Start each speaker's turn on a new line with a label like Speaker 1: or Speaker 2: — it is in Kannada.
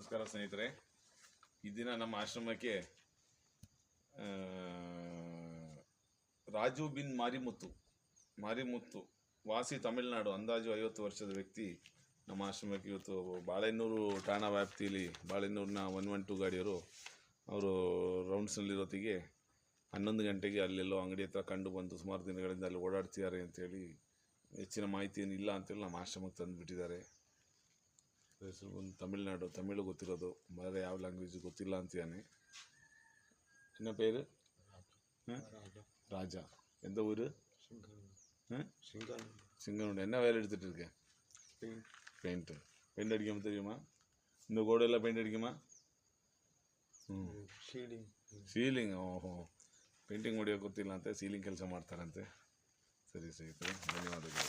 Speaker 1: ನಮಸ್ಕಾರ ಸ್ನೇಹಿತರೆ. ಈ ದಿನ ನಮ್ಮ ಆಶ್ರಮಕ್ಕೆ ರಾಜು ಬಿನ್ ಮಾರಿಮುತ್ತು ಮಾರಿಮುತ್ತು ವಾಸಿ ತಮಿಳುನಾಡು, ಅಂದಾಜು ಐವತ್ತು ವರ್ಷದ ವ್ಯಕ್ತಿ ನಮ್ಮ ಆಶ್ರಮಕ್ಕೆ ಇವತ್ತು ಬಾಳೆನ್ನೂರು ಠಾಣಾ ವ್ಯಾಪ್ತಿಯಲ್ಲಿ ಬಾಳೆನ್ನೂರಿನ ಒನ್ ಒನ್ ಟು ಗಾಡಿಯವರು ಅವರು ರೌಂಡ್ಸ್ನಲ್ಲಿರೋತ್ತಿಗೆ ಹನ್ನೊಂದು ಗಂಟೆಗೆ ಅಲ್ಲೆಲ್ಲೋ ಅಂಗಡಿ ಹತ್ರ ಕಂಡು ಬಂದು ಸುಮಾರು ದಿನಗಳಿಂದ ಅಲ್ಲಿ ಓಡಾಡ್ತಿದ್ದಾರೆ ಅಂತೇಳಿ ಹೆಚ್ಚಿನ ಮಾಹಿತಿ ಏನಿಲ್ಲ ಅಂತೇಳಿ ನಮ್ಮ ಆಶ್ರಮಕ್ಕೆ ತಂದುಬಿಟ್ಟಿದ್ದಾರೆ. ಹೆಸರು ಬಂದು ತಮಿಳ್ನಾಡು ತಮಿಳು ಗೊತ್ತಿರೋದು ಬೇರೆ ಯಾವ ಲ್ಯಾಂಗ್ವೇಜ್ ಗೊತ್ತಿಲ್ಲ ಅಂತಾನೆ என்ன பேர் ராஜா எந்த ஊர் சிங்கனோட என்ன வேலை எடுத்துட்டு இருக்க பெயிண்ட்டு பெயிண்ட் அடிக்காம தெரியுமா இந்த கோடெல்லாம் பெயிண்ட் அடிக்குமா ಹ್ಞೂ ಸೀಲಿಂಗ್ ಓಹೋ ಪೇಂಟಿಂಗ್ ಹೊಡಿಯೋಕೆ ಗೊತ್ತಿಲ್ಲ ಅಂತೆ ಸೀಲಿಂಗ್ ಕೆಲಸ ಮಾಡ್ತಾರಂತೆ ಸರಿ ಸರಿ ಧನ್ಯವಾದಗಳು